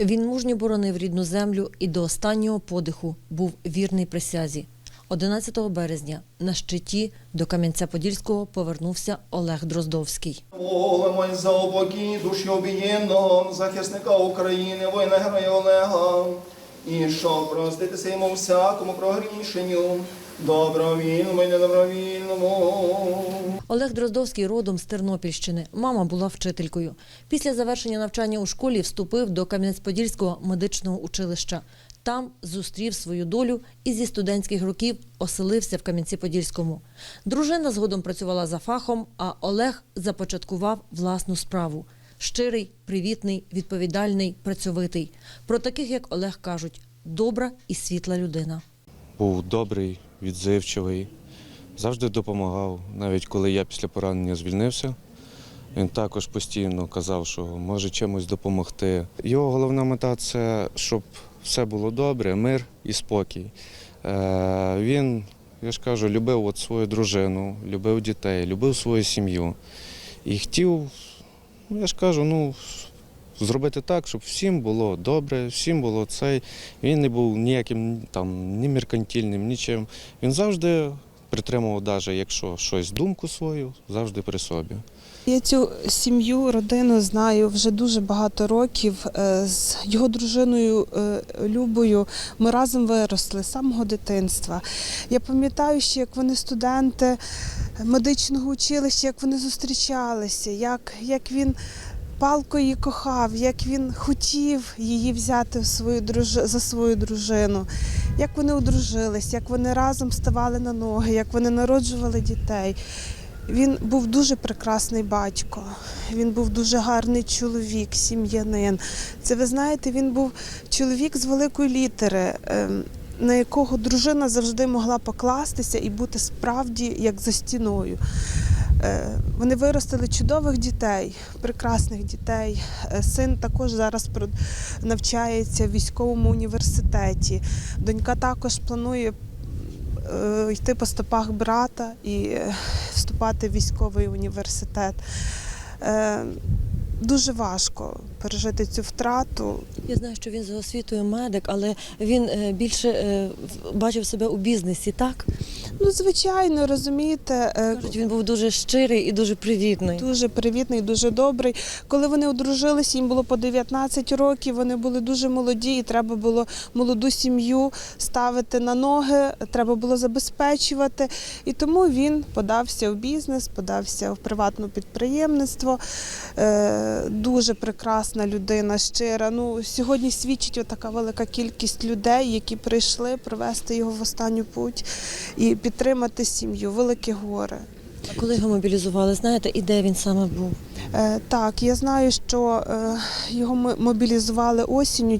Він мужньо боронив рідну землю і до останнього подиху був вірний присязі. 11 березня на щиті до Кам'янця-Подільського повернувся Олег Дроздовський. Молимось за обокій душі об'єднаного захисника України, воїна героя Олега, і щоб проститися йому всякому прогрішенню, добровільному і недобровільному. Олег Дроздовський родом з Тернопільщини. Мама була вчителькою. Після завершення навчання у школі вступив до Кам'янець-Подільського медичного училища. Там зустрів свою долю і зі студентських років оселився в Кам'янці-Подільському. Дружина згодом працювала за фахом, а Олег започаткував власну справу. Щирий, привітний, відповідальний, працьовитий. Про таких, як Олег, кажуть, добра і світла людина. був добрий, відзивчивий, завжди допомагав. Навіть коли я після поранення звільнився, він також постійно казав, що може чимось допомогти. Його головна мета це щоб все було добре, мир і спокій. Е, Він, я ж кажу, любив от свою дружину, любив дітей, любив свою сім'ю. І хотів, я ж кажу, ну. Зробити так, щоб всім було добре, всім було цей. Він не був ніяким там ні меркантильним, нічим. Він завжди притримував, навіть якщо щось думку свою, завжди при собі. Я цю сім'ю, родину знаю вже дуже багато років. Е, З його дружиною е, Любою ми разом виросли з самого дитинства. Я пам'ятаю, ще як вони студенти медичного училища, як вони зустрічалися, як, як він палко її кохав, як він хотів її взяти в свою друж... за свою дружину, як вони одружились, як вони разом ставали на ноги, як вони народжували дітей. Він був дуже прекрасний батько, він був дуже гарний чоловік, сім'янин. Це ви знаєте, він був чоловік з великої літери, ем, на якого дружина завжди могла покластися і бути справді як за стіною. Е, Вони виростили чудових дітей, прекрасних дітей. Е, Син також зараз навчається в військовому університеті. Донька також планує е, йти по стопах брата і вступати в військовий університет. Дуже важко пережити цю втрату. Я знаю, що він за освітою медик, але він е, більше е, бачив себе у бізнесі, так? Ну, звичайно, розумієте, е, Кажуть, він був дуже щирий і дуже привітний. Дуже привітний, дуже добрий. Коли вони одружилися, їм було по 19 років. Вони були дуже молоді, і треба було молоду сім'ю ставити на ноги, треба було забезпечувати. І тому він подався в бізнес, подався в приватне підприємництво. Дуже прекрасна людина, щира. Ну сьогодні свідчить така велика кількість людей, які прийшли провести його в останню путь і підтримати сім'ю. Велике горе. А коли його мобілізували, знаєте, і де він саме був? Е, Так, я знаю, що е, його мобілізували осінню.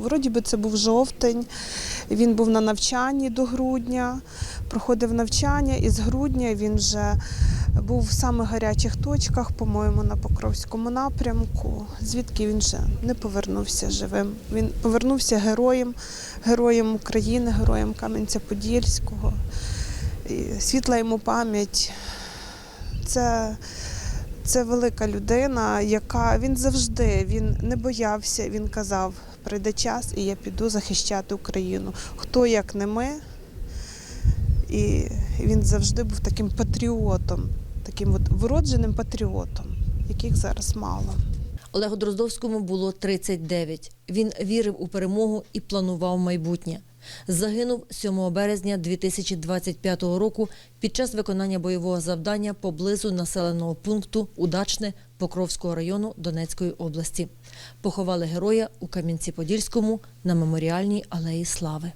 Вроді би це був жовтень. Він був на навчанні до грудня, проходив навчання, і з грудня він вже був в самих гарячих точках, по-моєму, на Покровському напрямку, звідки він вже не повернувся живим. Він повернувся героєм, героєм України, героєм Кам'янця-Подільського. Світла йому пам'ять. Це це велика людина, яка він завжди він не боявся. Він казав: прийде час, і я піду захищати Україну. Хто як не ми? І він завжди був таким патріотом, таким от вродженим патріотом, яких зараз мало. Олегу Дроздовському було 39. Він вірив у перемогу і планував майбутнє. Загинув 7 березня 2025 року під час виконання бойового завдання поблизу населеного пункту Удачне Покровського району Донецької області. Поховали героя у Кам'янці-Подільському на меморіальній алеї Слави.